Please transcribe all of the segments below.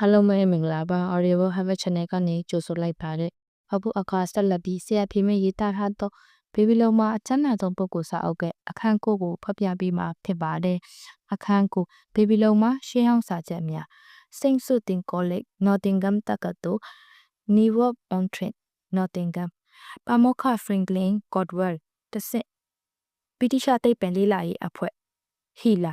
အားလုံးပဲမင်္ဂလာပါ Audible Harvest Channel ကနေကြိုဆိုလိုက်ပါတယ်။အခုအခါဆက်လက်ပြီးဆရာဖေမရေးသားထားသောဘေဘီလုံးမှာအချမ်းသာဆုံးပုဂ္ဂိုလ်စာအုပ်ကအခန်းကိုကိုဖတ်ပြပေးမှာဖြစ်ပါတယ်။အခန်းကိုဘေဘီလုံးမှာရှင်းအောင်စာချက်များ Saint Sutin College Nottingham တက္ကသိုလ် Newark on Trent Nottingham ပါမောက္ခ Franklin Caldwell တစ်ဆင့်ဗြိတိရှသိပ္ပံလေးလာရေးအဖွဲ့ဟီလာ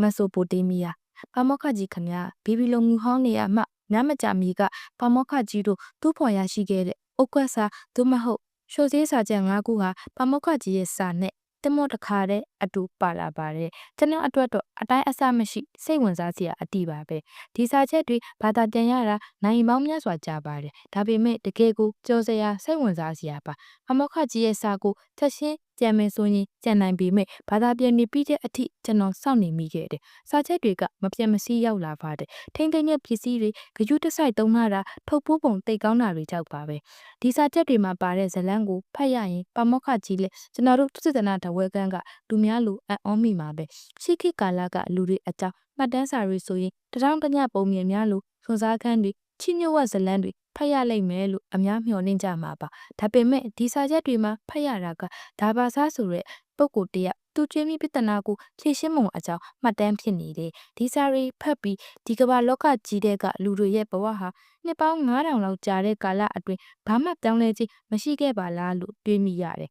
မက်ဆိုပိုတေးမီးယား ပါမောက္ခကြီးခမဘီဘီလုံငူဟောင်းနေရမှညမကြမီကပါမောက္ခကြီးတို့သူ့ဖော်ရရှိခဲ့တဲ့အုတ်ကွက်စာသို့မဟုတ်ရှော့သေးစာချက်၅ခုဟာပါမောက္ခကြီးရဲ့စာနဲ့တမောတခါတဲ့အတူပါလာပါတယ်ကျွန်တော်အတွက်တော့အတိုင်းအဆမရှိစိတ်ဝင်စားစရာအတိပါပဲဒီစာချက်တွေဘာသာပြန်ရတာနိုင်ပေါင်းများစွာကြာပါတယ်ဒါပေမဲ့တကယ်ကိုကြောစရာစိတ်ဝင်စားစရာပါပါမောက္ခကြီးရဲ့စာကိုချက်ချင်း ကြံမယ်ဆိုရင်ကြံနိုင်ပေမဲ့ဘာသာပြန်နေပြီးတဲ့အထိကျွန်တော်စောင့်နေမိခဲ့တယ်။စာချက်တွေကမပြတ်မစည်းရောက်လာပါတယ်။ထိမ့်သိမ့်တဲ့ပစ္စည်းတွေဂယုတစိုက်သုံးလာတာထုတ်ပိုးပုံတိတ်ကောင်းတာတွေကြောက်ပါပဲ။ဒီစာချက်တွေမှာပါတဲ့ဇလန်းကိုဖတ်ရရင်ပါမောက္ခကြီးလက်ကျွန်တော်တို့သုတနာတဝဲကန်းကလူများလိုအံ့ဩမိမှာပဲ။ရှိခိကာလကလူတွေအကြောင်းမှတ်တမ်းစာတွေဆိုရင်တထောင်တညပုံမြင်များလိုစွန်စားခန်းတွေချီညွတ်ဝဇလန်းတွေ ဖတ်ရလိမ့်မယ်လို့အများမျှော်လင့်ကြမှာပါဒါပေမဲ့ဒီစာချက်တွေမှာဖတ်ရတာကဒါဘာသာဆိုတဲ့ပုံကိုတရက်သူကျွေးမိပြဿနာကိုဖြေရှင်းမှုအကြောင်းမှတ်တမ်းဖြစ်နေတယ်ဒီစာတွေဖတ်ပြီးဒီကမ္ဘာလောကကြီးတဲ့ကလူတွေရဲ့ဘဝဟာနှစ်ပေါင်း9000လောက်ကြာတဲ့ကာလအတွင်းဘာမှပြောင်းလဲခြင်းမရှိခဲ့ပါလားလို့တွေးမိရတယ်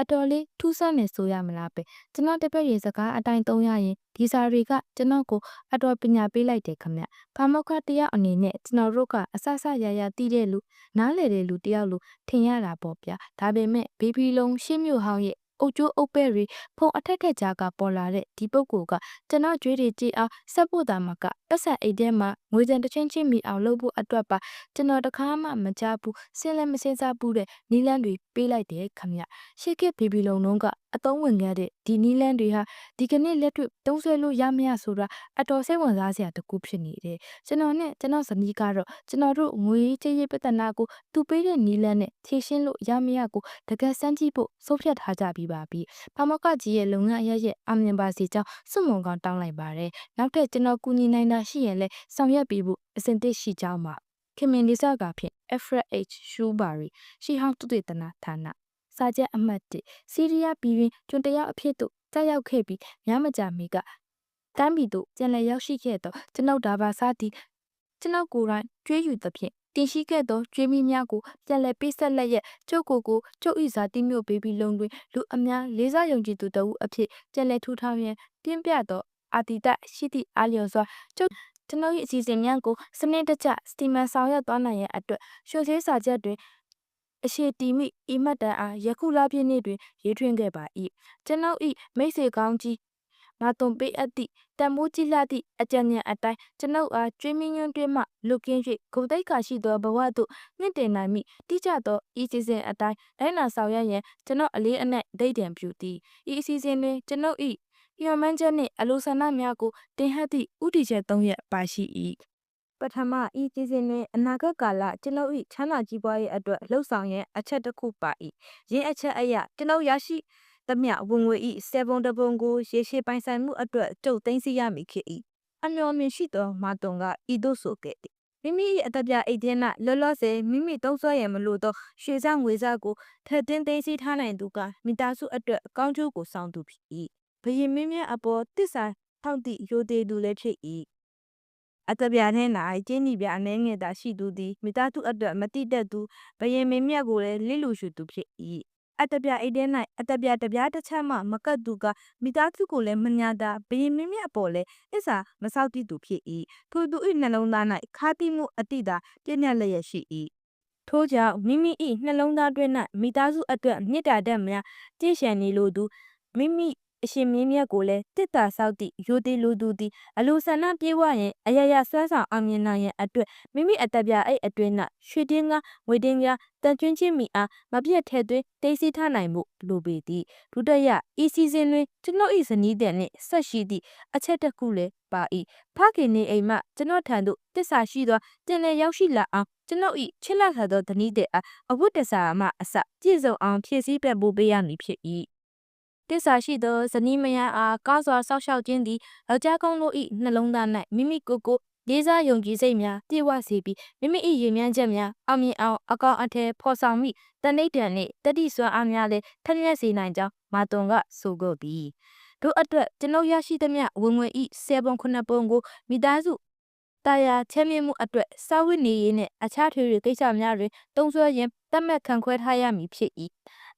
အတော်လေးထူးဆန်းနေဆိုရမလားပဲကျွန်တော်တပည့်ရေစကားအတိုင်းသုံးရရင်ဒီစာတွေကကျွန်တော်ကိုအတော်ပညာပေးလိုက်တယ်ခမ။ဘာမောက္ခတယောက်အနေနဲ့ကျွန်တော်တို့ကအဆဆရရတည်တဲ့လူနားလေတဲ့လူတယောက်လိုထင်ရတာပေါ့ဗျာ။ဒါပေမဲ့ဘေဘီလုံးရှင်းမြို့ဟောင်းရဲ့ အုတ်ကျိုးအုတ်ပဲတွေဖုံအထက်ထက်ကြားကပေါ်လာတဲ့ဒီပုဂ္ဂိုလ်ကကျွန်တော်ကြွေးတွေကြည့်အောင်ဆက်ဖို့တာမကပတ်ဆက်အိတ်ထဲမှာငွေစံတစ်ချင်းချင်းမိအောင်လုပ်ဖို့အတွက်ပါကျွန်တော်တခါမှမကြဘူးစင်လည်းမစင်စားဘူးတဲ့နီလန်းတွေပေးလိုက်တယ်ခမရရှေ့ကဘေဘီလုံလုံးက အသုံးဝင်ခဲ့တဲ့ဒီနီလန်းတွေဟာဒီကနေ့လက်တွေ့တုံးဆွဲလို့ရမရဆိုတာအတော်စိတ်ဝင်စားစရာတကူဖြစ်နေတယ်ကျွန်တော်နဲ့ကျွန်တော်ဇနီးကတော့ကျွန်တော်တို့ငွေကြေးရေးပြဿနာကိုသူပေးတဲ့နီလန်းနဲ့ဖြေရှင်းလို့ရမရကိုတကယ်စမ်းကြည့်ဖို့ဆုံးဖြတ်ထားကြပြီးပါပြီဖမောက်ကကြီးရဲ့လုပ်ငန်းအရရဲ့အမြင်ပါစီကြောင့်စွမုံကောင်တောင်းလိုက်ပါတယ်နောက်ထပ်ကျွန်တော်ကူညီနိုင်တာရှိရင်လည်းဆောင်ရွက်ပေးဖို့အစဉ်သင့်ရှိကြောင်းပါခင်မင်ဒီစာကဖြင့် Alfred H. Shrewsbury ရှိဟောင်းသုတေသနဌာန စာချက်အမှတ်1စီးရီးယားပြည်တွင်ကျွန်တယောက်အဖြစ်သို့ကြောက်ရောက်ခဲ့ပြီးညမကြမီကတမ်းပြည်သို့ပြန်လည်ရောက်ရှိခဲ့သောကျွန်ုပ်ဒါဘာစားသည်ကျွန်ုပ်ကိုယ်တိုင်ကြွေးယူသဖြင့်တင်ရှိခဲ့သောကြွေးမိများကိုပြန်လည်ပေးဆက်လက်ရကျုပ်ကိုကိုကျုပ်ဤစာတိမျိုးဘေဘီလုံးတွင်လူအများလေးစားယုံကြည်သူတဦးအဖြစ်ပြန်လည်ထူထောင်ရန်ပြင်းပြသောအာတိတရှိသည့်အားလျော်စွာကျုပ်ကျွန်ုပ်၏အစီအစဉ်များကိုစနစ်တကျစတီမန်ဆောင်ရွက်သွားနိုင်ရန်အတွက်ရှုပ်သေးစာချက်တွင် အရှိတီမိအီမတ်တန်အားယခုလပြည့်နေ့တွင်ရေးထွင်းခဲ့ပါ၏ကျွန်ုပ်၏မိတ်ဆွေကောင်းကြီးမာသွန်ပေးအပ်သည့်တန်မိုးကြီးလာသည့်အကြံဉာဏ်အတိုင်းကျွန်ုပ်အားကျွေးမင်းညွန်းတွင်မှလွတ်ကင်း၍ဂုံတိတ်ခါရှိသောဘဝသို့မြင့်တင်နိုင်မိတိကျသောဤစီစဉ်အတိုင်းတိုင်းနာဆောင်ရွက်ရန်ကျွန်ုပ်အလေးအနက်ဒိတ်တံပြုသည်ဤအစီအစဉ်တွင်ကျွန်ုပ်၏ညွှန်မှန်းချက်နှင့်အလိုဆန္ဒများကိုတင်ဟပ်သည့်ဥတီချက်၃ရက်ပါရှိ၏ ပထမဤစီစဉ်တွင်အနာဂတ်ကာလကျွန်ုပ်၏ချမ်းသာကြီးပွားရေးအတွက်လှုပ်ဆောင်ရန်အချက်တစ်ခုပါ၏ရင်းအချက်အရကျွန်ုပ်ရရှိသမျှဝင်ငွေဤစေပုံတပုံကိုရေရှည်ပိုင်ဆိုင်မှုအတွက်တုတ်သိမ်းစီရမည်ဖြစ်၏အမျော်မြင်ရှိသောမာတုံကဤသို့ဆိုခဲ့သည်မိမိ၏အတပြအိတ်တင်း၌လောလောဆယ်မိမိသုံးစွဲရမလို့သောရွှေစားငွေစားကိုထက်တင်းသိမ်းစီထားနိုင်သူကမိသားစုအတွက်အကောင်းကျိုးကိုဆောင်သူဖြစ်၏ဘယင်မင်းမြတ်အပေါ်တစ္ဆာထောက်သည့်ရိုသေသူလည်းဖြစ်၏ အတပြားထဲ၌ကျင်းဤပြအနေငယ်သာရှိသူသည်မိသားစုအတွက်မတိတက်သူဘယင်မင်းမြတ်ကိုလည်းလစ်လူရှုသူဖြစ်၏အတပြအိတ်ထဲ၌အတပြတပြားတစ်ချက်မှမကတ်သူကမိသားစုကိုလည်းမညာတာဘယင်မင်းမြတ်အပေါ်လည်းအစ္စာမဆောက်တည်သူဖြစ်၏ထိုသူ၏နှလုံးသား၌ခါတိမှုအတိတာပြည့်ညက်လျက်ရှိ၏ထို့ကြောင့်မိမိ၏နှလုံးသားတွင်၌မိသားစုအတွက်မေတ္တာတတ်များကြည်ရှံနေလိုသူမိမိ အရှင်မင်းမြတ်ကိုလည်းတစ်တာဆောက်သည့်ရိုသေလူသူသည်အလိုဆန္ဒပြေဝရင်အယယဆွမ်းဆောင်အောင်မြင်နိုင်ရန်အတွက်မိမိအတပြအိတ်အတွင်း၌ရွှေတင်းကားငွေတင်းကားတန်ကျွင်းချင်းမိအားမပြတ်ထဲသွင်းတိတ်ဆိထားနိုင်မှုလိုပေသည်ဒုတိယဤစီစဉ်တွင်ကျွန်ုပ်၏ဇနီးတဲ့နှင့်ဆက်ရှိသည့်အချက်တစ်ခုလည်းပါ၏ဖခင်နေအိမ်မှကျွန်တော်ထံသို့တစ္ဆာရှိသောတင်လည်ရောက်ရှိလာအောင်ကျွန်ုပ်၏ချစ်လက်ခါသောဇနီးတဲ့အားအဝတ်တစားမှအစပြည့်စုံအောင်ဖြည့်ဆည်းပြပို့ပေးရမည်ဖြစ်၏ တစ္ဆာရှိသောဇနီးမယားအားကောင်းစွာစောင့်ရှောက်ခြင်းသည်ယောက်ျားကောင်းတို့၏နှလုံးသား၌မိမိကိုယ်ကိုလေးစားယုံကြည်စိတ်များပြည့်ဝစေပြီးမိမိ၏ရည်မှန်းချက်များအောင်မြင်အောင်အကောင့်အထည်ဖော်ဆောင်မိတဏိဋ္ဌာန်နှင့်တတိစွမ်းအားများလည်းထက်မြက်စေနိုင်ကြောင်းမာတွန်ကဆိုခဲ့သည်တို့အတွက်ကျွန်ုပ်ရရှိသမျှဝင်ငွေဤ7ပုံ9ပုံကိုမိသားစုတာယာချမ်းမြေ့မှုအတွက်စာဝတ်နေရေးနှင့်အခြားထွေထွေကိစ္စများတွင်တုံ့ဆွဲရင်းတတ်မှတ်ခံခွဲထားရမည်ဖြစ်၏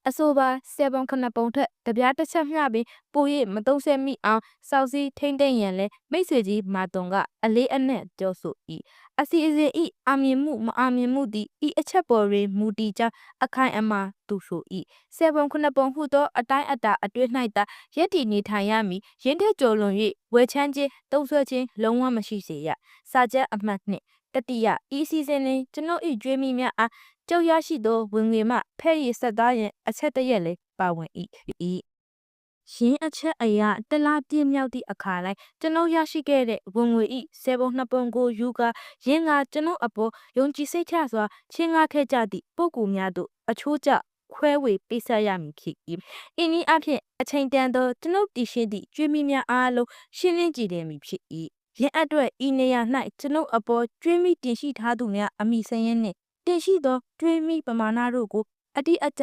အဆိုပါ7ပုံ9ပုံထက်တပြားတစ်ချက်မျှပင်ပို၍မတုံ့ဆက်မိအောင်စောက်စည်းထိမ့်သိမ့်ရန်လဲမိတ်ဆွေကြီးမာတွန်ကအလေးအနက်ပြောဆို၏အစီအစဉ်ဤအာမြင်မှုမအာမြင်မှုသည်ဤအချက်ပေါ်တွင်မူတည်ကြောင်းအခိုင်အမာသူဆို၏7ပုံ9ပုံဟုသောအတိုင်းအတာအတွင်း၌သာရက်တည်နေထိုင်ရမည်ရင်းထက်ကျော်လွန်၍ဝယ်ချမ်းခြင်းတုံ့ဆွဲခြင်းလုံးဝမရှိစေရစာချက်အမှတ်နှင့်တတိယဤအစီအစဉ်တွင်ကျွန်ုပ်၏ကြွေးမိများအား ကျုပ်ရရှိသောဝင်ငွေမှဖဲ့ရည်ဆက်သားရန်အချက်တရက်လည်းပါဝင်၏၏ရင်းအချက်အရာတလားပြည့်မြောက်သည့်အခါတိုင်းကျွန်ုပ်ရရှိခဲ့တဲ့ဝင်ငွေဤဆယ်ပုံနှစ်ပုံကိုယူကာရင်းကကျွန်ုပ်အပေါ်ယုံကြည်စိတ်ချစွာချင်းကားခဲ့ကြသည့်ပုဂ္ဂိုလ်များတို့အချိုးကျခွဲဝေပေးဆက်ရမည်ဖြစ်၏။ဤနည်းအဖြစ်အချိန်တန်သောကျွန်ုပ်တည်ရှိသည့်ကျွေးမိများအားလုံးရှင်းလင်းကြည်လင်မည်ဖြစ်၏။ယင်းအတွက်ဤနေရာ၌ကျွန်ုပ်အပေါ်ကျွေးမိတင်ရှိထားသူများအမိစရင်းနှင့် တင်ရှိသောကျွေးမိပမာဏတို့ကိုအတိအကျ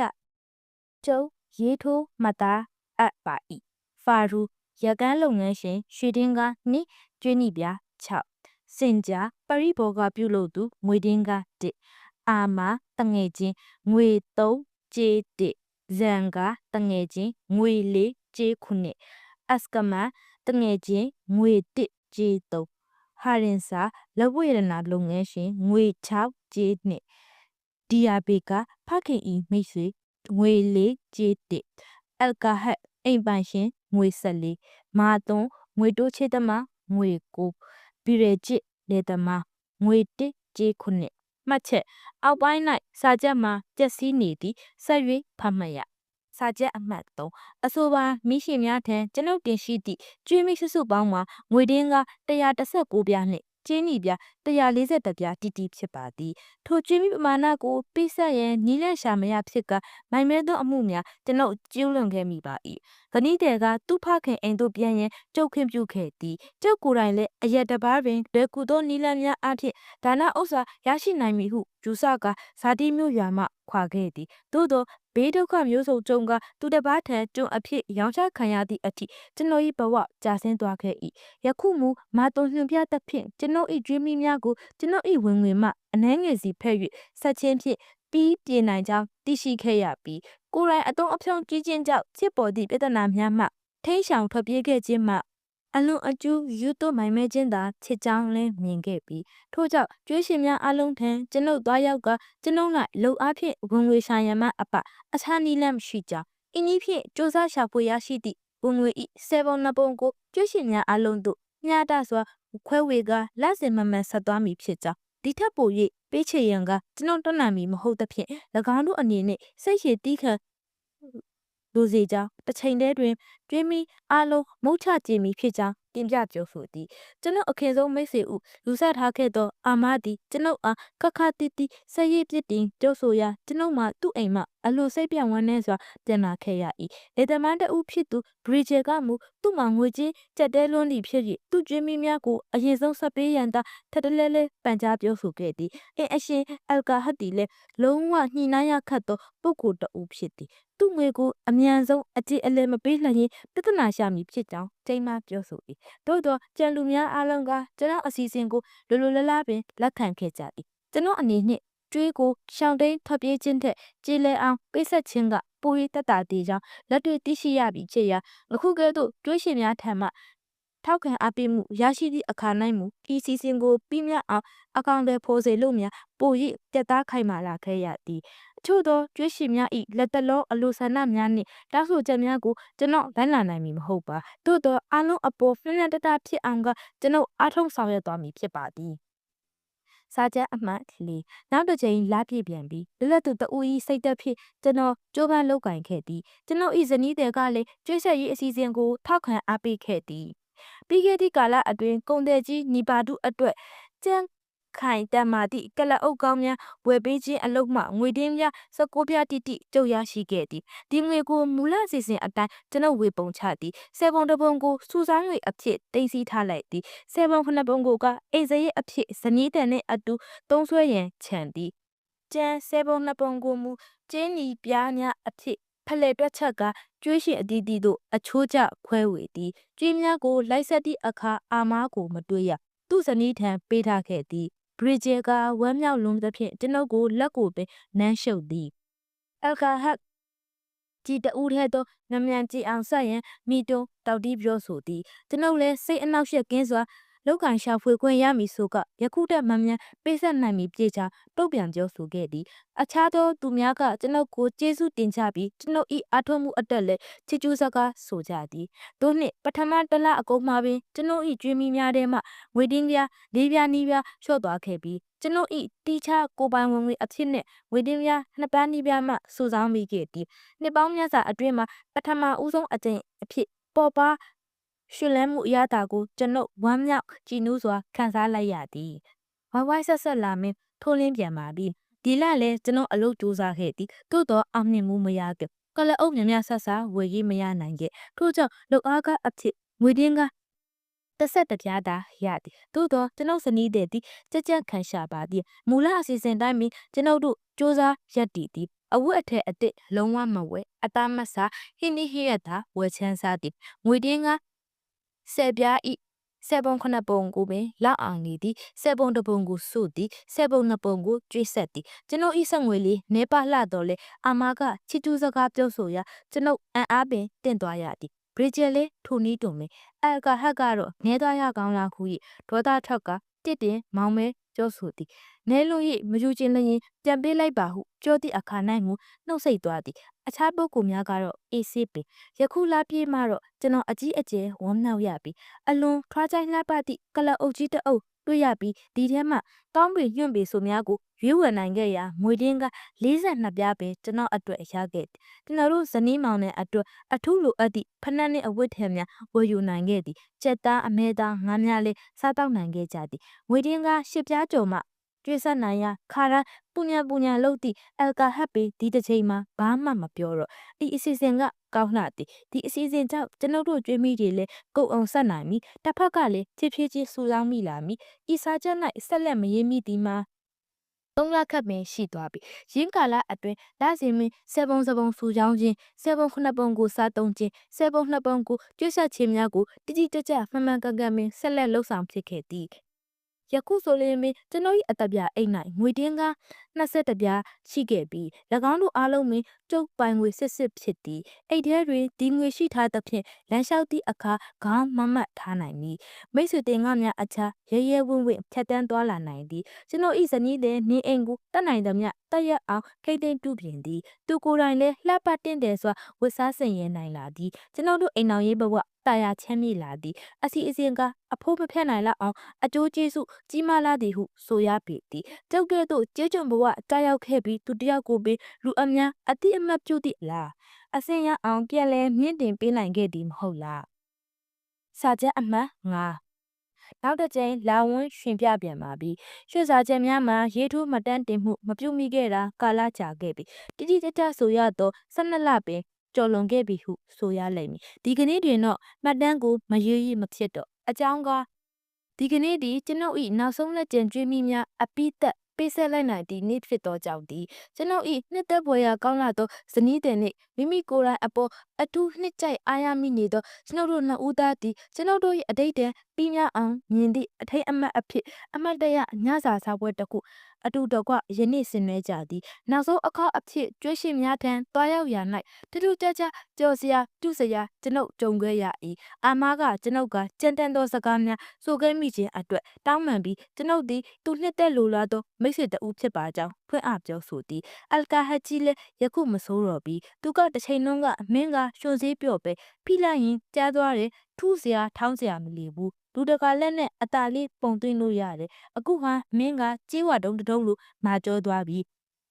ကျုံရေးထိုးမှတ်သားအပ်ပါ၏။ဖာရူရကန်းလုပ်ငန်းရှင်ရွှေတင်းကားနှင့်ကျွေးနိပြား6စင်ကြာပရိဘောဂပြုလုပ်သူငွေတင်းကား1အာမာတငယ်ချင်းငွေ3ကျေး1ဇန်ကာတငယ်ချင်းငွေ4ကျေး9အစကမန်တငယ်ချင်းငွေ1ကျေး3 ဟာရင်စာလက်ဝေရနာလုပ်ငန်းရှင်ငွေ6ကျေး2ဒီယာဘေကဖခင်ဤမိတ်ဆွေငွေ4ကျေး1အယ်ကာဟက်အိမ်ပိုင်ရှင်ငွေ14မာသွန်ငွေတိုးချေတမငွေ9ဘီရဂျစ်လေတမငွေ1ကျေး9မှတ်ချက်အောက်ပိုင်း၌စာချက်မှာကျက်စီးနေသည်ဆက်၍ဖတ်မှတ်ရ စာချက်အမှတ်3အဆိုပါမိရှင်များထံကျွန်ုပ်တင်ရှိသည့်ကျွေးမိစုစုပေါင်းမှာငွေတင်းက119ပြားနှင့်ကျင်းနီပြ141ပြားတီတီဖြစ်ပါသည်ထိုကျွေးမိပမာဏကိုပိဆက်ရန်နီးလန့်ရှာမရဖြစ်ကမိုင်မဲသောအမှုများကျွန်ုပ်ကျူးလွန်ခဲ့မိပါ၏ဂဏိတေကသူ့ဖခင်အိမ်သို့ပြန်ရန်ကြုတ်ခွင့်ပြုခဲ့သည်ကျုပ်ကိုယ်တိုင်လည်းအရက်တစ်ပါးတွင်လွယ်ကူသောနီးလန့်များအားဖြင့်ဒါနဥစ္စာရရှိနိုင်မည်ဟုယူဆကဇာတိမျိုးရွာမှခွာခဲ့သည်သို့သော ဘေးဒုက္ခမျိုးစုံကြုံကသူတစ်ပါးထံကျွန်းအဖြစ်ရောင်းချခံရသည့်အထိကျွန်တော်၏ဘဝကြာဆင်းသွားခဲ့၏ယခုမူမာတုံညွှန်ပြသဖြင့်ကျွန်ုပ်၏ကျွေးမိများကိုကျွန်ုပ်၏ဝင်ငွေမှအနှဲငယ်စီဖက်၍ဆက်ချင်းဖြင့်ပြီးပြေနိုင်ကြောင်းသိရှိခဲ့ရပြီးကိုယ်တိုင်အတုံးအဖြုံးကြီးခြင်းကြောင့်ဖြစ်ပေါ်သည့်ပြဿနာများမှထိန်းရှောင်ထွက်ပြေးခဲ့ခြင်းမှ အလွန်အကျူးယူသွမိုင်မဲခြင်းသာချစ်ကြောင်းလည်းမြင်ခဲ့ပြီးထို့ကြောင့်ကျွေးရှင်များအလုံးထံကျွန်ုပ်သွားရောက်ကကျွန်ုပ်၌လုံအားဖြင့်ဝင်ငွေရှာရန်မှအပအခြားနည်းလမ်းမရှိကြောင်းအင်းကြီးဖြင့်စ조사ရှာဖွေရရှိသည့်ဝင်ငွေဤစေပုံနှစ်ပုံကိုကျွေးရှင်များအလုံးတို့မျှတစွာခွဲဝေကလက်စင်မမှန်ဆက်သွားမည်ဖြစ်ကြောင်းဒီထက်ပို၍ပေးချေရန်ကကျွန်တော်တွန်းလှန်မည်မဟုတ်သဖြင့်၎င်းတို့အနေနဲ့စိတ်ရှည်တီးခံလူစီကြောင်းတစ်ချိန်တည်းတွင်တွင်းမီအားလုံးမုတ်ချကြည်မီဖြစ်ကြောင်းတင်ပြပြောဆိုသည်ကျွန်ုပ်အခင်ဆုံးမိတ်ဆွေဦးလူဆက်ထားခဲ့သောအာမသည်ကျွန်ုပ်အားခခတီတီဆက်ရည်ပြစ်တင်ပြောဆိုရာကျွန်ုပ်မှသူ့အိမ်မှအလိုစိတ်ပြဝမ်းနေစွာပြန်လာခဲ့ရ၏လေတမန်တဦးဖြစ်သူဘရီဂျယ်ကမူသူ့မှာငွေချင်းကြက်တဲလွန်းသည့်ဖြစ်၍သူ့ကျွေးမီများကိုအရင်ဆုံးဆက်ပေးရန်သာထက်တလဲလဲပန်ကြားပြောဆိုခဲ့သည်အင်းအရှင်အယ်ကာဟတ်တီလည်းလုံးဝညှိနှိုင်းရခတ်သောပုဂ္ဂိုလ်တဦးဖြစ်သည်သူ့ငွေကိုအမြန်ဆုံးအကြည့်အလဲမပေးလှရင်ပြဿနာရှာမည်ဖြစ်ကြောင်းချိန်မှပြောဆို၏သို့သောကြံလူများအားလုံးကကျွန်တော်အစီအစဉ်ကိုလိုလိုလားလားပင်လက်ခံခဲ့ကြသည်ကျွန်တော်အနေနဲ့ကျွေးကိုရှောင်းတိန်ထွက်ပြေးခြင်းထက်ကြည်လဲအောင်ပိတ်ဆက်ခြင်းကပို၍တက်တာတည်ကြောင်းလက်တွေ့သိရှိရပြီးဖြစ်ရာအခုကဲ့သို့ကျွေးရှင်များထံမှထောက်ခံအပ်ပေးမှုရရှိသည့်အခါ၌မူဤစီစဉ်ကိုပြီးမြတ်အောင်အကောင့်တွေဖော်စေလို့များပို၍ပြတ်သားခိုင်မာလာခဲ့ရသည် ချို့သောကျွေးရှင်များ၏လက်တလောအလိုဆန္ဒများနှင့်တောက်ဆိုချက်များကိုကျွန်တော်လိုက်လာနိုင်မည်မဟုတ်ပါသို့သောအလုံးအပေါ်ပြင်းပြတတဖြစ်အောင်ကကျွန်ုပ်အားထုတ်ဆောင်ရွက်သွားမည်ဖြစ်ပါသည်စာချက်အမှတ်၄နောက်တစ်ချိန်လာပြည့်ပြန်ပြီးလလက်သူတဦးဤစိတ်သက်ဖြစ်ကျွန်တော်ကြိုးပမ်းလုပ်ကင်ခဲ့သည်ကျွန်ုပ်ဤဇနီးတဲ့ကလည်းကျွေးဆက်ရေးအစီအစဉ်ကိုထောက်ခံအားပေးခဲ့သည်ပြီးခဲ့သည့်ကာလအတွင်းကုန်တဲ့ကြီးနီပါတုအတွက်ကျန်း ခိုင်တန်မာသည့်ကလအုပ်ကောင်းများဝယ်ပေးခြင်းအလုပ်မှငွေတင်းများ16ပြားတိတိကျုပ်ရရှိခဲ့သည်ဒီငွေကိုမူလအစီအစဉ်အတိုင်းကျွန်ုပ်ဝေပုံချသည်ဆယ်ပုံတစ်ပုံကိုစူဆောင်းငွေအဖြစ်တင်စီထားလိုက်သည်ဆယ်ပုံခုနှစ်ပုံကိုကအိမ်စရိတ်အဖြစ်ဇနီးတန်နှင့်အတူသုံးဆွဲရန်ခြံသည်ကျန်ဆယ်ပုံနှစ်ပုံကိုမူကျင်းနီပြားများအဖြစ်ဖလှယ်တွက်ချက်ကကျွေးရှင်အတီးတီတို့အချိုးကျခွဲဝေသည်ကျွေးများကိုလိုက်ဆက်သည့်အခါအာမားကိုမတွေ့ရသူ့ဇနီးထံပေးထားခဲ့သည် ဘရစ်ဂျယ်ကဝမ်းမြောက်လွန်သဖြင့်ကျွန်ုပ်ကိုလက်ကိုပင်နမ်းရှုပ်သည်အလ်ကာဟတ်ကြည်တူထဲသောနမြန်ကြည်အောင်ဆက်ရန်မိတုံတောက်တီးပြောဆိုသည်ကျွန်ုပ်လည်းစိတ်အနှောက်အယှက်ကင်းစွာ လောက်ကန်ရှာဖွေခွင့်ရမည်ဆိုကယခုတည်းမမြန်ပေးဆက်နိုင်မည်ပြေချာတုတ်ပြန်ပြောဆိုခဲ့သည်အခြားသောသူများကကျွန်ုပ်ကိုကျေးဇူးတင်ကြပြီးကျွန်ုပ်၏အားထုတ်မှုအတွက်လည်းချီးကျူးစကားဆိုကြသည်သို့နှင့်ပထမတစ်လအကုန်မှာပင်ကျွန်ုပ်၏ကျွေးမီများထဲမှငွေတင်းပြားလေးပြားနီးပြားလျှော့သွားခဲ့ပြီးကျွန်ုပ်၏တီချာကိုပိုင်ဝင်ငွေအဖြစ်နှင့်ငွေတင်းပြားနှစ်ပန်းနီးပြားမှစုဆောင်းမိခဲ့သည်နှစ်ပေါင်းများစွာအတွင်းမှာပထမဦးဆုံးအကြိမ်အဖြစ်ပေါ်ပါ ရှင်လန်းမှုအရသာကိုကျွန်ုပ်ဝမ်းမြောက်ကြည်နူးစွာခံစားလိုက်ရသည်ဝိုင်းဝိုင်းဆက်ဆက်လာမင်းထိုးလင်းပြန်ပါပြီဒီလလည်းကျွန်တော်အလုပ်ကြိုးစားခဲ့သည်သို့တော့အောင်မြင်မှုမရခဲ့ကလအုပ်များများဆဆဝယ်ရေးမရနိုင်ခဲ့ထို့ကြောင့်လုံအားကအဖြစ်ငွေတင်းကတစ်ဆက်တပြားသာရသည်သို့တော့ကျွန်ုပ်စနီးတဲ့သည်ကြက်ကြက်ခံရှာပါသည်မူလအစီအစဉ်တိုင်းပင်ကျွန်ုပ်တို့စူးစမ်းရက်တည်သည်အဝတ်အထည်အစ်စ်လုံးဝမဝဲအသားမဆာဟိနိဟိယတာဝယ်ချမ်းစားသည်ငွေတင်းက ဆယ်ပြားဤဆယ်ပုံခုနှစ်ပုံကိုပင်လောက်အောင်နေသည်ဆယ်ပုံတစ်ပုံကိုစုသည်ဆယ်ပုံနှစ်ပုံကိုကျွေးဆက်သည်ကျွန်ုပ်ဤဆက်ငွေလေးနေပါလှတော့လေအာမကချီတူးစကားပြောဆိုရာကျွန်ုပ်အံ့အားပင်တင့်သွားရသည်ဘရစ်ဂျယ်လေးထိုနီးတုံမင်းအလ်ကာဟတ်ကတော့နဲသွားရကောင်းလားခု၏ဒေါသထောက်ကတစ်တင်မောင်းမဲ ပြောဆိုသည်နဲလွန်၏မယူခြင်းလျင်ပြန်ပေးလိုက်ပါဟုပြောသည့်အခါ၌မူနှုတ်ဆက်သွားသည်အခြားပုဂ္ဂိုလ်များကတော့အေးဆေးပင်ယခုလာပြေးမှတော့ကျွန်တော်အကြီးအကျယ်ဝမ်းမြောက်ရပြီအလွန်ထွားကြိုင်းလှပသည့်ကလအုပ်ကြီးတအုပ် တွေ့ရပြီးဒီထဲမှာတောင်းပင်ညွန့်ပေဆိုများကိုရွေးဝယ်နိုင်ခဲ့ရာငွေတင်းက42ပြားပင်ကျွန်တော်အတွက်ရခဲ့သည်ကျွန်တော်တို့ဇနီးမောင်နဲ့အတွက်အထူးလိုအပ်သည့်ဖနက်နှင့်အဝတ်ထည်များဝယ်ယူနိုင်ခဲ့သည်ကြက်သားအမဲသားငါးများလည်းစားတောက်နိုင်ခဲ့ကြသည်ငွေတင်းကရှစ်ပြားကျော်မှကျွေးဆက်နိုင်ရာခါရန်ပူညာပူညာလုပ်သည့်အလ်ကာဟပ်ပေဒီတစ်ချိန်မှာဘာမှမပြောတော့ဒီအစီအစဉ်က ကောင်းလှသည်ဒီအစီအစဉ်ကြောင့်ကျွန်ုပ်တို့ကျွေးမိတွေလည်းကုတ်အောင်ဆက်နိုင်ပြီတစ်ဖက်ကလည်းဖြည်းဖြည်းချင်းစူဆောင်းမိလာပြီဤစာချက်၌ဆက်လက်မရေးမိသည်မှာသုံးလခတ်ပင်ရှိသွားပြီရင်းကာလအတွင်းလစီမင်းဆယ်ပုံစပုံစူချောင်းချင်းဆယ်ပုံခုနှစ်ပုံကိုစားသုံးခြင်းဆယ်ပုံနှစ်ပုံကိုကျွတ်ဆက်ခြင်းများကိုတိတိကျကျမှန်မှန်ကန်ကန်ပင်ဆက်လက်လှုပ်ဆောင်ဖြစ်ခဲ့သည် ယခုဆိုရင်ပင်ကျွန်တော်၏အသက်ပြအိတ်၌ငွေတင်းကား21ပြားရှိခဲ့ပြီး၎င်းတို့အားလုံးပင်ကျုပ်ပိုင်ငွေစစ်စစ်ဖြစ်သည်အိတ်ထဲတွင်ဒီငွေရှိထားသဖြင့်လမ်းလျှောက်သည့်အခါခေါင်းမမတ်ထားနိုင်မည်မိတ်ဆွေတင်ငါများအခြားရဲရဲဝံ့ဝံ့ဖြတ်တန်းသွားလာနိုင်သည်ကျွန်တော်၏ဇနီးတဲ့နေအိမ်ကိုတတ်နိုင်သမျှ တက်ရက်အောင်ခိတ်သိမ်းတူးပြင်သည်သူကိုယ်တိုင်လည်းလှပတင့်တယ်စွာဝတ်စားဆင်ရဲနိုင်လာသည်ကျွန်တော်တို့အိမ်တော်ရေးဘဝတာယာချမ်းမြေ့လာသည်အစီအစဉ်ကအဖိုးမဖြတ်နိုင်လောက်အောင်အကျိုးကျေးဇူးကြီးမားလာသည်ဟုဆိုရပေသည်ကျုပ်ကဲ့သို့ကျေးကျွန်ဘဝတာရောက်ခဲ့ပြီးသူတယောက်ကိုပင်လူအများအတိအမှတ်ပြုသည့်လားအစင်ရအောင်ပြန်လဲမြင့်တင်ပေးနိုင်ခဲ့သည်မဟုတ်လားစာချက်အမှတ်9 နောက်တစ်ကြိမ်လာဝန်းရှင်ပြပြန်ပါပြီရွှေစာချက်များမှာရေးထိုးမတန်းတင်မှုမပြုမိခဲ့တာကာလကြာခဲ့ပြီတိတိကျကျဆိုရတော့12လပင်ကျော်လွန်ခဲ့ပြီဟုဆိုရလိမ့်မည်ဒီကနေ့တွင်တော့မှတ်တမ်းကိုမရွေးရမဖြစ်တော့အကြောင်းကဒီကနေ့ဒီကျွန်ုပ်၏နောက်ဆုံးလက်ကျန်ကျွေးမိများအပိသက်ပေးဆက်လိုက်နိုင်သည့်နေ့ဖြစ်သောကြောင့်သည်ကျွန်ုပ်၏နှစ်သက်ဖွယ်ရာကောင်းလာသောဇနီးတဲ့နှင့်မိမိကိုယ်တိုင်အပေါ်အထူးနှစ်ကြိုက်အားရမိနေသောကျွန်ုပ်တို့နှစ်ဦးသားသည်ကျွန်ုပ်တို့၏အတိတ်တန်ပြီးများအောင်မြင်သည့်အထိတ်အမှတ်အဖြစ်အမတ်တရညစာစားပွဲတစ်ခုအတူတကွယနေ့ဆင်နွှဲကြသည်နောက်ဆုံးအခါအဖြစ်ကျွေးရှင်များထံတွားရောက်ရာ၌ထူးထူးခြားခြားကြော်စရာတုစရာကျွန်ုပ်ကြုံခဲ့ရ၏အာမားကကျွန်ုပ်ကကြံတန်သောစကားများဆိုခဲ့မိခြင်းအတွက်တောင်းပန်ပြီးကျွန်ုပ်သည်သူနှစ်သက်လိုလားသောမိတ်ဆွေတဦးဖြစ်ပါကြောင်း ဖွင့်အပြောဆိုသည်အလ်ကာဟတ်ကြီးလည်းယခုမဆိုးတော့ပြီသူကတစ်ချိန်လုံးကမင်းကရွှန်စည်းပြော့ပဲဖိလိုက်ရင်ကြားသွားတယ်ထူးစရာထောင်းစရာမလီဘူးလူတကာလက်နဲ့အตาလေးပုံသွင်းလို့ရတယ်အခုဟာမင်းကကြေးဝတုံးတုံးလို့မာကြောသွားပြီ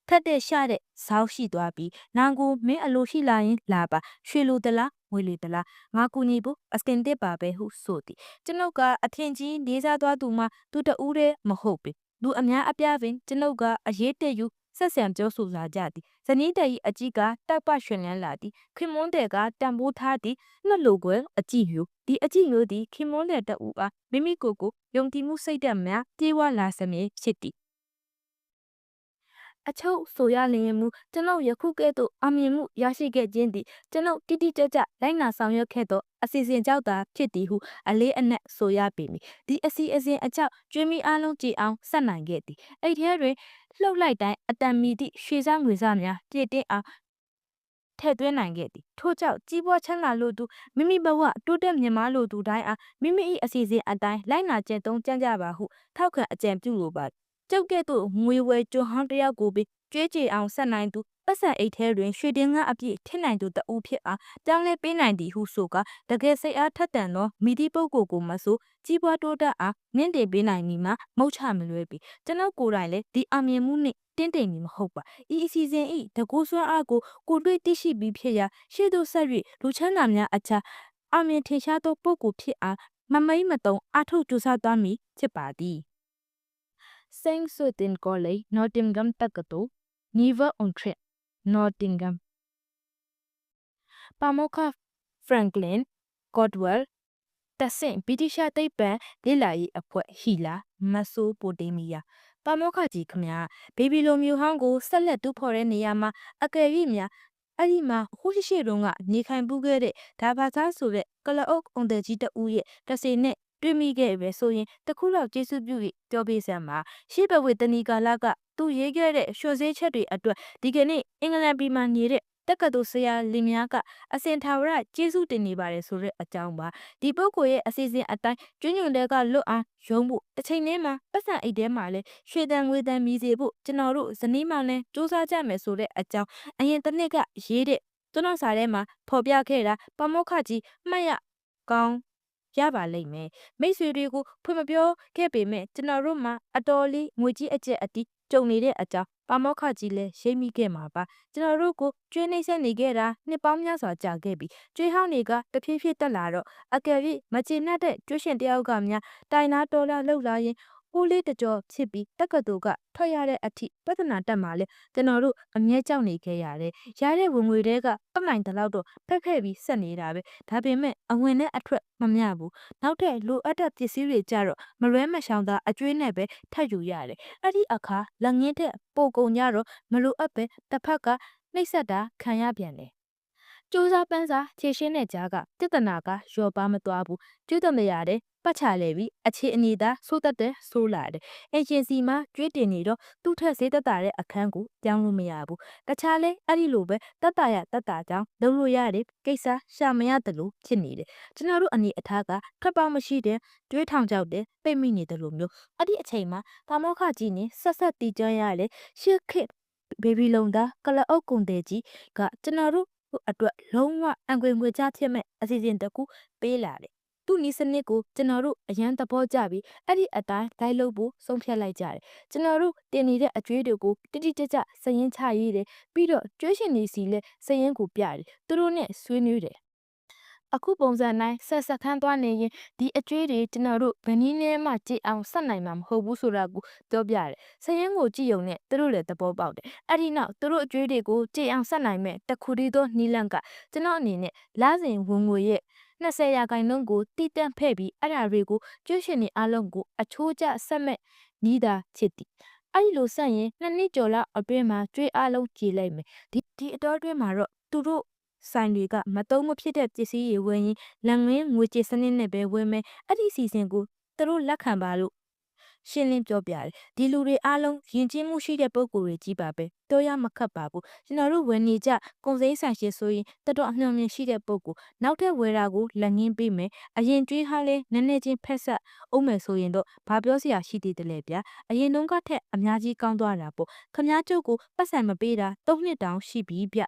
ထက်တဲ့ရှာတဲ့ဇောက်ရှိသွားပြီနောင်ကိုမင်းအလိုရှိလာရင်လာပါရွှေလိုတလားငွေလိုတလားငါကူညီဖို့အစကင်တစ်ပါပဲဟုဆိုသည်ကျွန်ုပ်ကအထင်ကြီးလေးစားသွားသူမှသူတူးတဲ့မဟုတ်ပေဘ လူအများအပြားပင်ကျွန်ုပ်ကအရေးတက်ယူဆက်ဆံပြောဆိုလာကြသည်ဇနီးတဲ့၏အကြည့်ကတောက်ပရွှင်လန်းလာသည်ခင်မွန်းတဲ့ကတံပိုးထားသည်နှလိုကွယ်အကြည့်မျိုးဒီအကြည့်မျိုးသည်ခင်မွန်းတဲ့တအူအားမိမိကိုယ်ကိုယုံကြည်မှုစိတ်ဓာတ်များပြေဝလာစမြဲဖြစ်သည် အချုပ်ဆိုရလျင်မူကျွန်ုပ်ယခုကဲ့သို့အမြင်မှုရရှိခဲ့ခြင်းသည်ကျွန်ုပ်တိတိကျကျလိုက်နာဆောင်ရွက်ခဲ့သောအစီအစဉ်ကြောင့်သာဖြစ်သည်ဟုအလေးအနက်ဆိုရပေမည်ဒီအစီအစဉ်အကြောင်းကျွေးမီအားလုံးကြည်အောင်ဆက်နိုင်ခဲ့သည်အဲ့ထဲတွင်လှုပ်လိုက်တိုင်းအတန်မီသည့်ရွှေစားငွေစားများပြည့်တင်းအောင်ထည့်သွင်းနိုင်ခဲ့သည်ထို့ကြောင့်ကြီးပွားချမ်းသာလို့သူမိမိဘဝတိုးတက်မြင့်မားလို့သူတိုင်းအားမိမိ၏အစီအစဉ်အတိုင်းလိုက်နာကျင့်သုံးကြံ့ကြပါဟုထောက်ခံအကြံပြုလိုပါ ကျုပ်ကဲ့သို့ငွေဝဲကျွန်းဟောင်းတယောက်ကိုပင်ကြွေးကြေအောင်ဆက်နိုင်သူပတ်စံအိတ်ထဲတွင်ရွှေတင်းငါအပြည့်ထည့်နိုင်သူတအူးဖြစ်အားတောင်းလဲပေးနိုင်သည်ဟုဆိုကတကယ်စိတ်အားထက်သန်သောမိသည့်ပုဂ္ဂိုလ်ကိုမဆိုကြီးပွားတိုးတက်အားမြင့်တင်ပေးနိုင်မည်မှာမုတ်ချမလွဲပြီကျွန်ုပ်ကိုယ်တိုင်လည်းဒီအမြင်မှုနှင့်တင်းတိမ်မီမဟုတ်ပါဤအစီအစဉ်ဤတကူဆွမ်းအားကိုကိုတွေ့သိရှိပြီးဖြစ်ရာရှေ့သို့ဆက်၍လူချမ်းသာများအချာအမြင်ထင်ရှားသောပုဂ္ဂိုလ်ဖြစ်အားမမိတ်မတုံအားထုတ်ကြိုးစားသွားမည်ဖြစ်ပါသည် Saint Swithin College Nottingham တက္ကသိုလ် Never on Trent Nottingham ပါမောက္ခ Franklin Godwell တဆင့်ဗြိတိရှသိပ္ပံလေ့လာရေးအဖွဲ့ဟီလာမက်ဆိုပိုတေးမီးယားပါမောက္ခကြီးခမညာဘေဘီလိုမျိုးဟောင်းကိုဆက်လက်တူးဖော်တဲ့နေရာမှာအကယ်၍များအဲ့ဒီမှာဟိုရှိရှိတုန်းကနေခိုင်ပူးခဲ့တဲ့ဒါဘာသာဆိုတဲ့ကလအုပ်အုံတဲ့ကြီးတဦးရဲ့တဆေနဲ့ တွေ့မိခဲ့ပဲဆိုရင်တခုလောက်ကျေးဇူးပြုပြီးပြောပေးစမ်းပါရှေ့ဘဝတဏီကာလကသူရေးခဲ့တဲ့ရွှေစည်းချက်တွေအတွက်ဒီကနေ့အင်္ဂလန်ပြည်မှာနေတဲ့တက္ကသိုလ်ဆရာလင်များကအစင်ထာဝရကျေးဇူးတင်နေပါတယ်ဆိုတဲ့အကြောင်းပါဒီပုဂ္ဂိုလ်ရဲ့အစီအစဉ်အတိုင်းကျွညွန်တဲ့ကလွတ်အောင်ရုံးဖို့တစ်ချိန်တည်းမှာပတ်စံအိတ်ထဲမှာလဲရွှေတန်ငွေတန်မြည်စေဖို့ကျွန်တော်တို့ဇနီးမောင်နဲ့စူးစမ်းကြမယ်ဆိုတဲ့အကြောင်းအရင်တစ်နှစ်ကရေးတဲ့တွန်းတော်စာထဲမှာဖော်ပြခဲ့တာပမောက္ခကြီးမှတ်ရကောင်း ရပါလိမ့်မယ်မိတ်ဆွေတွေကိုဖွင့်မပြောခဲ့ပေမဲ့ကျွန်တော်တို့မှာအတော်လေးငွေကြီးအကျက်အတီးကြုံနေတဲ့အကြောင်းပါမောက္ခကြီးလည်းရိပ်မိခဲ့မှာပါကျွန်တော်တို့ကိုကျွေးနှိမ့်ဆက်နေခဲ့တာနှစ်ပေါင်းများစွာကြာခဲ့ပြီကျွေးဟောင်းတွေကတဖြည်းဖြည်းတက်လာတော့အကယ်၍မကျေနပ်တဲ့ကျွေးရှင်တယောက်ကများတိုင်နာတော်လာလှုပ်လာရင် ဟိုးလေးတကြောဖြစ်ပြီးတက္ကသိုလ်ကထွက်ရတဲ့အထိပြဿနာတက်မှလဲကျွန်တော်တို့အမြဲကြောက်နေခဲ့ရတယ်။ရတဲ့ဝင်ငွေတွေကပတ်နိုင်တဲ့လောက်တော့ဖက်ခဲ့ပြီးဆက်နေတာပဲ။ဒါပေမဲ့အဝင်နဲ့အထွက်မမျှဘူး။နောက်ထပ်လိုအပ်တဲ့ပစ္စည်းတွေကြတော့မလွဲမရှောင်သာအကျွေးနဲ့ပဲထပ်ယူရတယ်။အဲ့ဒီအခါလက်ငင်းတဲ့ပိုကုံကြတော့မလိုအပ်ပဲတစ်ဖက်ကနှိပ်စက်တာခံရပြန်တယ်။ ကျိုးစားပန်းစားခြေရှင်းတဲ့ကြားကတိတနာကရော်ပါမသွားဘူးကျွတ်တမရတဲ့ပတ်ချလဲပြီးအခြေအနေသာဆိုးတတ်တဲ့ဆိုးလာတယ်အေဂျင်စီမှာကျွေးတင်နေတော့သူ့ထက်ဈေးသက်သာတဲ့အခန်းကိုပြောင်းလို့မရဘူးတခြားလဲအဲ့ဒီလိုပဲတက်တာရတက်တာကြောင်းလုပ်လို့ရတယ်ကိစ္စရှာမရတယ်လို့ဖြစ်နေတယ်ကျွန်တော်တို့အနေအထားကခက်ပေါမရှိတဲ့တွေးထောင်ကြောက်တဲ့ပိတ်မိနေတယ်လို့မျိုးအဲ့ဒီအချိန်မှာတာမောခကြီးနေဆက်ဆက်တီးကြရလေရှစ်ခစ်ဘေဘီလုံသားကလအုပ်ကုန်တဲ့ကြီးကကျွန်တော်တို့ အတွက်လုံးဝအံခွေငွေချဖြစ်မဲ့အစီအစဉ်တစ်ခုပေးလာတယ်သူ့နီးစနစ်ကိုကျွန်တော်တို့အရန်သဘောကျပြီးအဲ့ဒီအတိုင်းဒိုင်းလုပ်ဖို့ဆုံးဖြတ်လိုက်ကြတယ်ကျွန်တော်တို့တင်နေတဲ့အကျွေးတွေကိုတိတိကျကျစရင်ချရေးတယ်ပြီးတော့ကျွေးရှင်နေစီလဲစရင်ကိုပြတယ်သူတို့နဲ့ဆွေးနွေးတယ် အခုပုံစံတိုင်းဆက်ဆက်ခန်းသွားနေရင်ဒီအကျွေးတွေကျွန်တော်တို့ဗနည်းနဲ့မှကြည့်အောင်ဆက်နိုင်မှာမဟုတ်ဘူးဆိုတာကိုပြောပြတယ်။စရင်ကိုကြည့်ုံနဲ့သူတို့လည်းသဘောပေါက်တယ်။အဲ့ဒီနောက်သူတို့အကျွေးတွေကိုကြည့်အောင်ဆက်နိုင်မဲ့တခုတည်းသောနီလန့်ကကျွန်တော်အနေနဲ့လာစဉ်ဝင်ငွေရဲ့20ရာခိုင်နှုန်းကိုတိတက်ဖဲ့ပြီးအဲ့ဒါတွေကိုကျွရှင်နေအလုံးကိုအချိုးကျဆက်မဲ့နီးတာချစ်သည်အဲ့ဒီလိုဆက်ရင်နှစ်နှစ်ကျော်လောက်အတွင်းမှာကျွေးအလုံးကြည်လိုက်မယ်ဒီဒီအတော်အတွင်းမှာတော့သူတို့ ဆိုင်တွေကမတုံးမဖြစ်တဲ့ပစ္စည်းတွေဝယ်ရင်လက်ငင်းငွေကြေးစနစ်နဲ့ပဲဝယ်မယ်အဲ့ဒီစီစဉ်ကိုသူတို့လက်ခံပါလို့ရှင်းလင်းပြောပြတယ်ဒီလူတွေအားလုံးယဉ်ကျေးမှုရှိတဲ့ပုံကိုယ်တွေကြီးပါပဲတော့ရမခတ်ပါဘူးကျွန်တော်တို့ဝယ်နေကြကုန်စိမ်းဆိုင်ရှင်ဆိုရင်တတော်အနှံ့မြင်ရှိတဲ့ပုံကိုနောက်ထပ်ဝယ်တာကိုလက်ငင်းပေးမယ်အရင်ကျွေးဟာလဲနည်းနည်းချင်းဖက်ဆက်အောင်မယ်ဆိုရင်တော့ဘာပြောစရာရှိသေးတယ်လဲဗျာအရင်တုန်းကထက်အများကြီးကောင်းသွားတာပေါ့ခမားကျုပ်ကိုပတ်စံမပေးတာ၃နှစ်တောင်ရှိပြီဗျ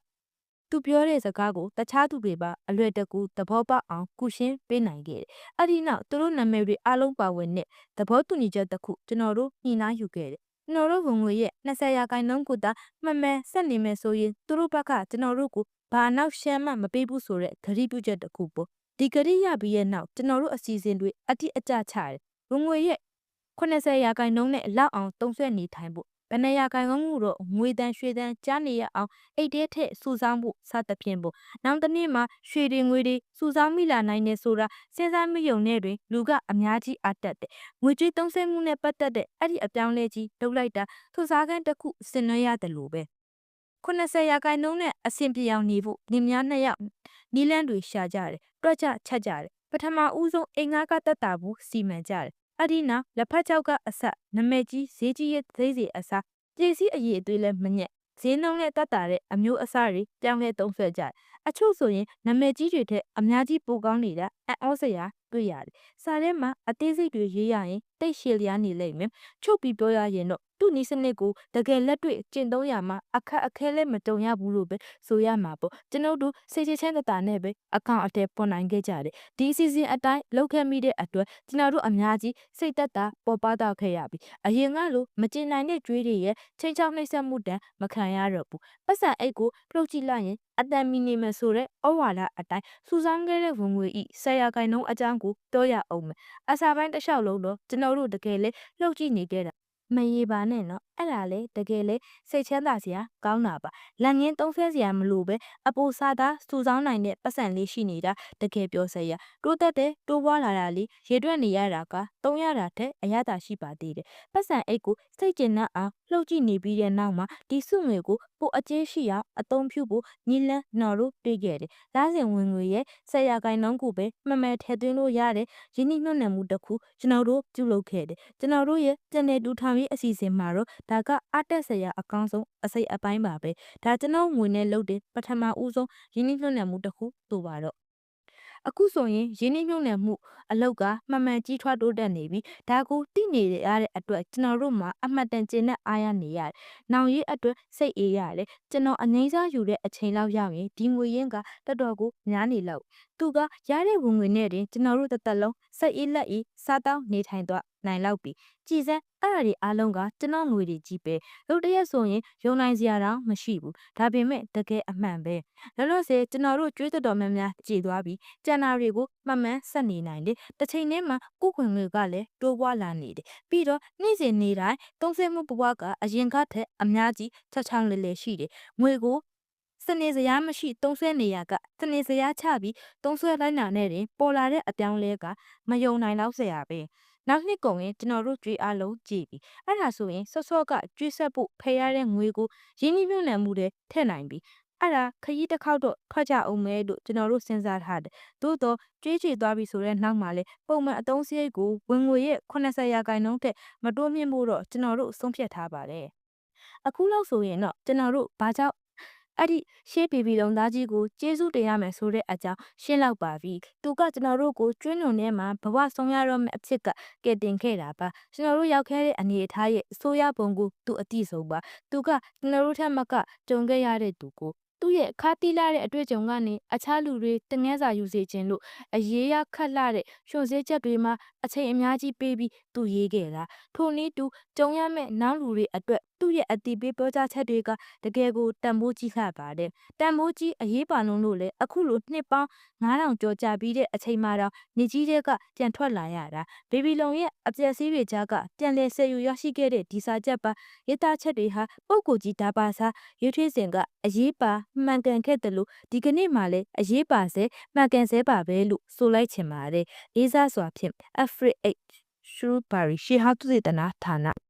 သူပြောတဲ့စကားကိုတခြားသူတွေပါအလွယ်တကူသဘောပေါက်အောင်ကုရှင်းပေးနိုင်ခဲ့တယ်။အဲ့ဒီနောက်သူတို့နာမည်တွေအားလုံးပါဝင်တဲ့သဘောတူညီချက်တစ်ခုကျွန်တော်တို့ညှိနှိုင်းယူခဲ့တယ်။ကျွန်တော်တို့ဝင်ငွေရဲ့20ရာခိုင်နှုန်းကိုသာမှန်မှန်ဆက်နေမယ်ဆိုရင်သူတို့ဘက်ကကျွန်တော်တို့ကိုဘာနောက်ရှမ်းမှမပေးဘူးဆိုတဲ့ဂရိပြုချက်တစ်ခုပေါ့။ဒီဂရိရပြီးရဲ့နောက်ကျွန်တော်တို့အစီအစဉ်တွေအတိအကျချတယ်။ဝင်ငွေရဲ့80ရာခိုင်နှုန်းနဲ့လောက်အောင်တုံးဆွဲနေထိုင်ဖို့ ဘယ်နှရာခိုင်နှုန်းကိုတော့ငွေတန်ရွှေတန်ကြားနေရအောင်အိတ်တဲထက်စုဆောင်းဖို့စသဖြင့်ပေါ့နောက်တစ်နေ့မှာရွှေတွေငွေတွေစုဆောင်းမိလာနိုင်နေဆိုတာစဉ်းစားမိုံနဲ့တွင်လူကအများကြီးအတက်တဲ့ငွေကြေးသုံးစွဲမှုနဲ့ပတ်သက်တဲ့အဲ့ဒီအပြောင်းလဲကြီးလုပ်လိုက်တာသူစားကန်းတစ်ခုဆင်နွှဲရတယ်လို့ပဲ80ရာခိုင်နှုန်းနဲ့အဆင်ပြေအောင်နေဖို့နေများနှစ်ယောက်နီလန်းတွေရှာကြတယ်တွက်ကြချက်ကြတယ်ပထမဦးဆုံးအိမ်ငါးကတက်တာဘူးစီမံကြတယ် အဲ့ဒီနောက်လက်ဖက်ချောက်ကအဆက်နမဲကြီးဈေးကြီးရဲ့သေးစီအစားပြည်စည်းအရေးအသွေးလည်းမညက်ဈေးနှုန်းနဲ့တက်တာတဲ့အမျိုးအစားတွေပြောင်းလဲသုံးဆွဲကြတယ်အချို့ဆိုရင်နမဲကြီးတွေထက်အများကြီးပိုကောင်းနေတာအံ့ဩစရာတွေ့ရတယ်စားထဲမှာအသေးစိတ်တွေရေးရရင်တိတ်ရှည်လျားနေလိမ့်မယ်ချုပ်ပြီးပြောရရင်တော့သူ့နီးစနစ်ကိုတကယ်လက်တွေ့ကျင့်သုံးရမှာအခက်အခဲလည်းမတုံရဘူးလို့ပဲဆိုရမှာပေါ့ကျွန်ုပ်တို့စိတ်ချချမ်းသာနဲ့ပဲအကောင့်အတဲပွန်နိုင်ခဲ့ကြတယ်ဒီအစီအစဉ်အတိုင်းလောက်ခဲ့မိတဲ့အတွက်ကျွန်တော်တို့အများကြီးစိတ်သက်သာပေါ်ပါတော့ခဲ့ရပြီအရင်ကလိုမကျင်နိုင်တဲ့ကြွေးတွေရဲ့ချိန်ချောင်းနှိမ့်ဆက်မှုတန်မခံရတော့ဘူးပတ်စံအိတ်ကိုပြုတ်ကြည့်လိုက်ရင်အတန်မီနေမယ်ဆိုတဲ့ဩဝါဒအတိုင်းစူဆောင်းခဲ့တဲ့ဝင်ငွေဤဆရာခိုင်နှုန်းအကြောင်းကိုပြောရအောင်မယ်အစာပိုင်းတစ်လျှောက်လုံးတော့ကျွန်တော်တို့တကယ်လေလှုပ်ကြည့်နေခဲ့တာမရေပါနဲ့နော် အဲ့ဒါလေတကယ်လေစိတ်ချမ်းသာစရာကောင်းတာပါလက်ငင်းသုံးဆွဲစရာမလိုပဲအပူစားသားစူဆောင်းနိုင်တဲ့ပတ်စံလေးရှိနေတာတကယ်ပြောစရာတိုးတက်တဲ့တိုးပွားလာတာလေးရေတွက်နေရတာကတုံးရတာတဲ့အာရတာရှိပါသေးတယ်ပတ်စံအိတ်ကိုစိတ်ကျဉ်နှံ့အောင်လှုပ်ကြည့်နေပြီးတဲ့နောက်မှာဒီစုငွေကိုပိုအကျဉ်းရှိအောင်အသုံးပြုဖို့ညီလန်းနော်တို့တွေ့ခဲ့တယ်။လားစဉ်ဝင်ငွေရဲ့ဆရာကိုင်နှုန်းကိုပဲမှန်မှန်ထည့်သွင်းလို့ရတဲ့ရင်းနှီးမြှုပ်နှံမှုတစ်ခုကျွန်တော်တို့ပြုလုပ်ခဲ့တယ်။ကျွန်တော်တို့ရဲ့ပြန်လည်တူထောင်ရေးအစီအစဉ်မှာတော့ဒါကအတက်ဆရာအကောင်းဆုံးအစိတ်အပိုင်းပါပဲ။ဒါကျွန်တော်ငွေနဲ့လုပ်တဲ့ပထမဦးဆုံးရင်းနှီးမြှုပ်နှံမှုတစ်ခုဆိုပါတော့အခုဆိုရင်ရင်းနှီးမြှုပ်နှံမှုအလောက်ကမှန်မှန်ကြီးထွားတိုးတက်နေပြီဒါကိုသိနေရတဲ့အတွက်ကျွန်တော်တို့မှာအမှတ်တန်ကျင်တဲ့အားရနေရတယ်။နောင်ရေးအတွက်စိတ်အေးရတယ်ကျွန်တော်အငိမ့်စားယူတဲ့အချိန်လောက်ရောက်ရင်ဒီငွေရင်းကတော်တော်ကိုများနေလောက် သူကရတဲ့ဝင်ငွေနဲ့တင်ကျွန်တော်တို့တစ်သက်လုံးစိတ်အေးလက်အေးစားတောင်းနေထိုင်သွားနိုင်လောက်ပြီကြည်စမ်းအဲ့ဒါတွေအားလုံးကကျွန်တော်ငွေတွေကြီးပဲလို့တရက်ဆိုရင်ယုံနိုင်စရာတော့မရှိဘူးဒါပေမဲ့တကယ်အမှန်ပဲလောလောဆယ်ကျွန်တော်တို့ကြွေးတော်တော်များများကြည်သွားပြီကျန်တာတွေကိုမှန်မှန်ဆက်နေနိုင်တယ်တစ်ချိန်တည်းမှာကိုယ်ခွင်တွေကလည်းတိုးပွားလာနေတယ်ပြီးတော့နေ့စဉ်နေ့တိုင်းသုံးဆမှုဘဝကအရင်ကထက်အများကြီးချက်ချောင်းလေလေရှိတယ်ငွေကို စနေစရာမရှိသုံးဆွဲနေရကစနေစရာချပြီးသုံးဆွဲလိုက်နာနဲ့တင်ပေါ်လာတဲ့အပြောင်းလဲကမယုံနိုင်တော့စရာပဲနောက်နှစ်ကုန်ရင်ကျွန်တော်တို့ကြွေးအားလုံးကြည့်ပြီအဲ့ဒါဆိုရင်ဆော့ဆော့ကကြွေးဆက်ဖို့ဖယ်ရတဲ့ငွေကိုရင်းနှီးမြှုပ်နှံမှုတွေထည့်နိုင်ပြီအဲ့ဒါခရီးတစ်ခေါက်တော့ထွက်ကြအောင်မဲလို့ကျွန်တော်တို့စဉ်းစားထားတယ်သို့တော့ကြွေးချေသွားပြီဆိုတဲ့နောက်မှာလေပုံမှန်အသုံးစရိတ်ကိုဝင်ငွေရဲ့80ရာခိုင်နှုန်းထက်မတိုးမြင့်ဖို့တော့ကျွန်တော်တို့ဆုံးဖြတ်ထားပါတယ်အခုလောက်ဆိုရင်တော့ကျွန်တော်တို့ဘာကြောင့် အဲ့ဒီရှေးဘီဘီလုံးသားကြီးကိုကျေးဇူးတင်ရမယ်ဆိုတဲ့အကြောင်းရှင်းလောက်ပါပြီ။သူကကျွန်တော်တို့ကိုကျွန်းညွန်ထဲမှာဘဝဆုံးရတော့မယ့်အဖြစ်ကကဲတင်ခဲ့တာပါ။ကျွန်တော်တို့ရောက်ခဲ့တဲ့အနေအထားရဲ့အစိုးရဘုံကိုသူအတိဆုံးပါ။သူကကျွန်တော်တို့ထက်မကကြုံခဲ့ရတဲ့သူကိုသူ့ရဲ့ခါတီးလာတဲ့အတွေ့အကြုံကနေအခြားလူတွေတငန်းစာယူစေခြင်းလို့အရေးရခတ်လာတဲ့ရွှန်စည်းချက်တွေမှာအချိန်အများကြီးပေးပြီးသူရေးခဲ့တာထိုနည်းတူကြုံရမယ့်နောက်လူတွေအတွက် သူ့ရဲ့အတီးပေးပြောကြားချက်တွေကတကယ်ကိုတန်ဖိုးကြီးလှပါတယ်တန်ဖိုးကြီးအရေးပါလုံးလို့လေအခုလိုနှစ်ပေါင်း9000ကျော်ကြာပြီးတဲ့အချိန်မှတော့နေကြီးတွေကပြန်ထွက်လာရတာဘေဘီလုံရဲ့အပျက်စီးတွေကြားကပြန်လဲဆယ်ယူရရှိခဲ့တဲ့ဒီစာချက်ပါရေးသားချက်တွေဟာပုံကိုကြီးဒါပါစာရွေးထွေးစဉ်ကအရေးပါမှန်ကန်ခဲ့တယ်လို့ဒီကနေ့မှလည်းအရေးပါစေမှန်ကန်စေပါပဲလို့ဆိုလိုက်ချင်ပါတယ်လေးစားစွာဖြင့် Afric 8 Shrewsbury ရှေဟာသုတေသနဌာန